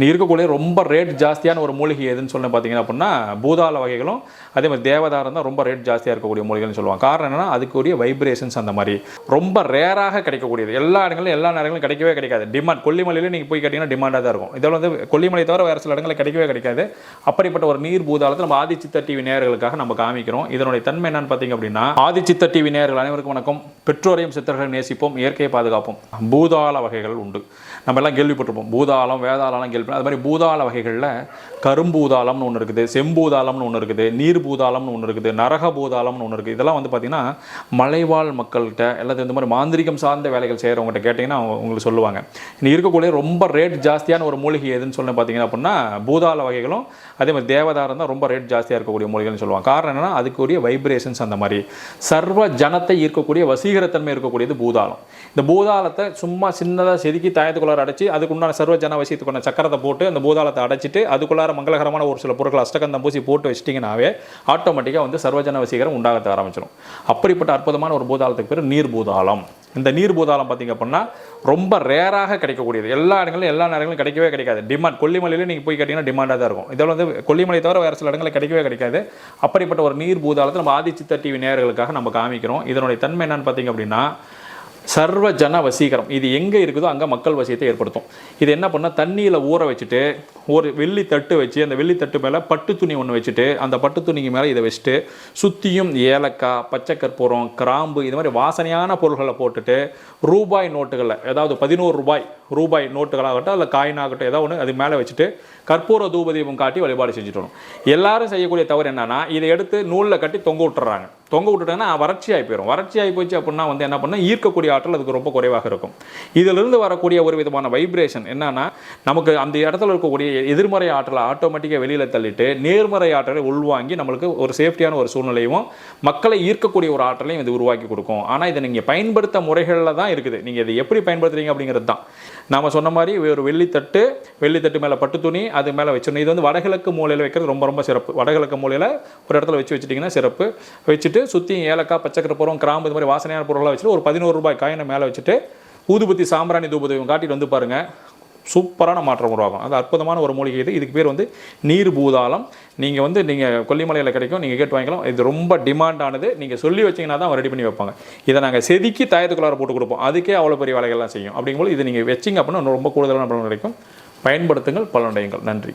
நீ இருக்கக்கூடிய ரொம்ப ரேட் ஜாஸ்தியான ஒரு மூலிகை எதுன்னு சொல்லி பார்த்தீங்க அப்படின்னா பூதாள வகைகளும் அதே மாதிரி தேவதாரம் தான் ரொம்ப ரேட் ஜாஸ்தியாக இருக்கக்கூடிய மூலிகைன்னு சொல்லுவாங்க. காரணம் என்னன்னா அதுக்குரிய வைப்ரேஷன்ஸ் அந்த மாதிரி. ரொம்ப ரேராக கிடைக்கக்கூடியது. எல்லா இடங்களும் எல்லா நேரங்களும் கிடைக்கவே கிடைக்காது. டிமாண்ட் கொல்லிமலையில் நீங்கள் போய் கேட்டிங்கன்னா டிமாண்டாக தான் இருக்கும். இதில் வந்து கொல்லிமலை தவிர வேறு சில இடங்களில் கிடைக்கவே கிடைக்காது. அப்படிப்பட்ட ஒரு நீர் பூதாளத்தை நம்ம ஆதிச்சித்த டிவி நேயர்களுக்காக நம்ம காமிக்கிறோம். இதனுடைய தன்மை என்னன்னு பார்த்தீங்க அப்படின்னா ஆதிச்சித்த டிவி நேயர்கள் அனைவருக்கும் வணக்கம். பெற்றோரையும் சித்தர்களையும் நேசிப்போம் இயற்கையை பாதுகாப்போம். பூதாள வகைகள் உண்டு. நம்ம எல்லாம் கேள்விப்பட்டிருப்போம். பூதாளம் வேதாளம் கேள்வி அது மாதிரி பூதாள வகைகளில் கரும்பூதாளம்னு ஒன்று இருக்குது செம்பூதாளம்னு ஒன்று இருக்குது நீர் பூதாளம்னு ஒன்று இருக்குது நரக பூதாளம்னு ஒன்று இருக்குது. இதெல்லாம் வந்து பார்த்திங்கன்னா மலைவாழ் மக்கள்கிட்ட அல்லது இந்த மாதிரி மாந்திரிகம் சார்ந்த வேலைகள் செய்கிறவங்ககிட்ட கேட்டிங்கன்னா அவங்க உங்களுக்கு சொல்லுவாங்க. இனி இருக்கக்கூடிய ரொம்ப ரேட் ஜாஸ்தியான ஒரு மூலிகை எதுன்னு சொல்லி பார்த்தீங்கன்னா அப்படின்னா பூதாள வகைகளும் அதே மாதிரி தேவதாரம் தான் ரொம்ப ரேட் ஜாஸ்தியாக இருக்கக்கூடிய மூலிகைன்னு சொல்லுவாங்க. காரணம் என்னன்னா அதுக்குரிய வைப்ரேஷன்ஸ் அந்த மாதிரி. சர்வ ஜனத்தை ஈர்க்கக்கூடிய வசீகரத்தன்மை இருக்கக்கூடியது பூதாளம் இந்த பூதாளத்தை சும்மா சின்னதாக செதுக்கி தாயத்துக்குள்ளார அடைச்சி அதுக்குண்டான சர்வ ஜன வசியத்துக்குள்ள சக்கரத்தை போட்டு அந்த பூதாளத்தை அடைச்சிட்டு அதுக்குள்ளார மங்களகரமான ஒரு சில பொருட்கள் அஷ்டகந்தம் பூசி போட்டு வச்சிட்டிங்கனாவே ஆட்டோமேட்டிக்காக வந்து சர்வஜன வசீகரம் உண்டாகத்த ஆரம்பிச்சிடும் அப்படிப்பட்ட அற்புதமான ஒரு பூதாளத்துக்கு பேர் நீர் பூதாளம் இந்த நீர் பூதாளம் பார்த்தீங்க அப்படின்னா ரொம்ப ரேராக கிடைக்கக்கூடியது. எல்லா இடங்களும் எல்லா நேரங்களும் கிடைக்கவே கிடைக்காது. டிமாண்ட் கொல்லிமலையில் நீங்கள் போய் கேட்டிங்கன்னா டிமாண்டாக தான் இருக்கும். இதில் வந்து கொல்லிமலை தவிர வேறு சில இடங்களில் கிடைக்கவே கிடைக்காது. அப்படிப்பட்ட ஒரு நீர் பூதாளத்தை நம்ம ஆதிச்சித்த டிவி நேயர்களுக்காக நம்ம காமிக்கிறோம். இதனுடைய தன்மை என்னென்னு பார்த்தீங்க அப்படின்னா சர்வ ஜன வசீகரம் இது எங்கே இருக்குதோ அங்கே மக்கள் வசியத்தை ஏற்படுத்தும். இது என்ன பண்ணால் தண்ணியில் ஊற வச்சுட்டு ஒரு வெள்ளி தட்டு வச்சு அந்த வெள்ளி தட்டு மேலே பட்டு துணி ஒன்று வச்சுட்டு அந்த பட்டு துணிக்கு மேலே இதை வச்சுட்டு சுற்றியும் ஏலக்காய் பச்சை கற்பூரம் கிராம்பு இது மாதிரி வாசனையான பொருள்களை போட்டுட்டு ரூபாய் நோட்டுகளில் ஏதாவது பதினோரு ரூபாய் ரூபாய் நோட்டுகளாகட்டும் அதில் காயினாகட்டும் ஏதாவது ஒன்று அது மேலே வச்சுட்டு கற்பூர தூபதீபம் காட்டி வழிபாடு செஞ்சுட்டு வரணும் எல்லாரும் செய்யக்கூடிய தவறு என்னன்னா இதை எடுத்து நூலில் கட்டி தொங்க விட்டுறாங்க. தொங்க விட்டுட்டாங்கன்னா வறட்சி ஆகி போயிடும் வறட்சி ஆகி போச்சு அப்படின்னா வந்து என்ன பண்ணால் ஈர்க்கக்கூடிய ஆற்றல் அதுக்கு ரொம்ப குறைவாக இருக்கும். இதிலிருந்து வரக்கூடிய ஒரு விதமான வைப்ரேஷன் என்னன்னா நமக்கு அந்த இடத்துல இருக்கக்கூடிய எதிர்மறை ஆற்றலை ஆட்டோமேட்டிக்காக வெளியில் தள்ளிட்டு நேர்மறை ஆற்றலை உள்வாங்கி நம்மளுக்கு ஒரு சேஃப்டியான ஒரு சூழ்நிலையும் மக்களை ஈர்க்கக்கூடிய ஒரு ஆற்றலையும் இது உருவாக்கி கொடுக்கும். ஆனால் இதை நீங்கள் பயன்படுத்த முறைகளில் தான் இருக்குது. நீங்கள் இதை எப்படி பயன்படுத்துறீங்க அப்படிங்கிறது தான். நம்ம சொன்ன மாதிரி ஒரு வெள்ளித்தட்டு வெள்ளித்தட்டு மேலே பட்டு துணி அது மேலே வச்சிடணும் இது வந்து வடகிழக்கு மூலையில் வைக்கிறது ரொம்ப ரொம்ப சிறப்பு. வடகிழக்கு மூலையில் ஒரு இடத்துல வச்சு வச்சிட்டிங்கன்னா சிறப்பு. வச்சுட்டு சுற்றி ஏலக்காய் பச்சைக்கரப்புறம் கிராம்பு இது மாதிரி வாசனையான பொருளாக வச்சுட்டு ஒரு பதினோரு ரூபாய் காயினை மேலே வச்சுட்டு ஊதுபத்தி சாம்பிராணி தூபதீபம் காட்டிட்டு வந்து பாருங்கள் சூப்பரான மாற்றம் உருவாகும். அது அற்புதமான ஒரு மூலிகை இது. இதுக்கு பேர் வந்து நீர் பூதாளம் நீங்கள் வந்து நீங்கள் கொல்லிமலையில் கிடைக்கும் நீங்கள் கேட்டு வாங்கிக்கலாம். இது ரொம்ப டிமாண்டானது நீங்கள் சொல்லி வச்சீங்கன்னா தான் ரெடி பண்ணி வைப்பாங்க. இதை நாங்கள் செதுக்கி தாயத்துக்குள்ளார போட்டு கொடுப்போம். அதுக்கே அவ்வளோ பெரிய வேலைகள்லாம் செய்யும். அப்படிங்கும்போது இது நீங்கள் வச்சிங்க அப்படின்னா ரொம்ப கூடுதலான பலன் கிடைக்கும். பயன்படுத்துங்கள் பலனடையுங்கள். நன்றி.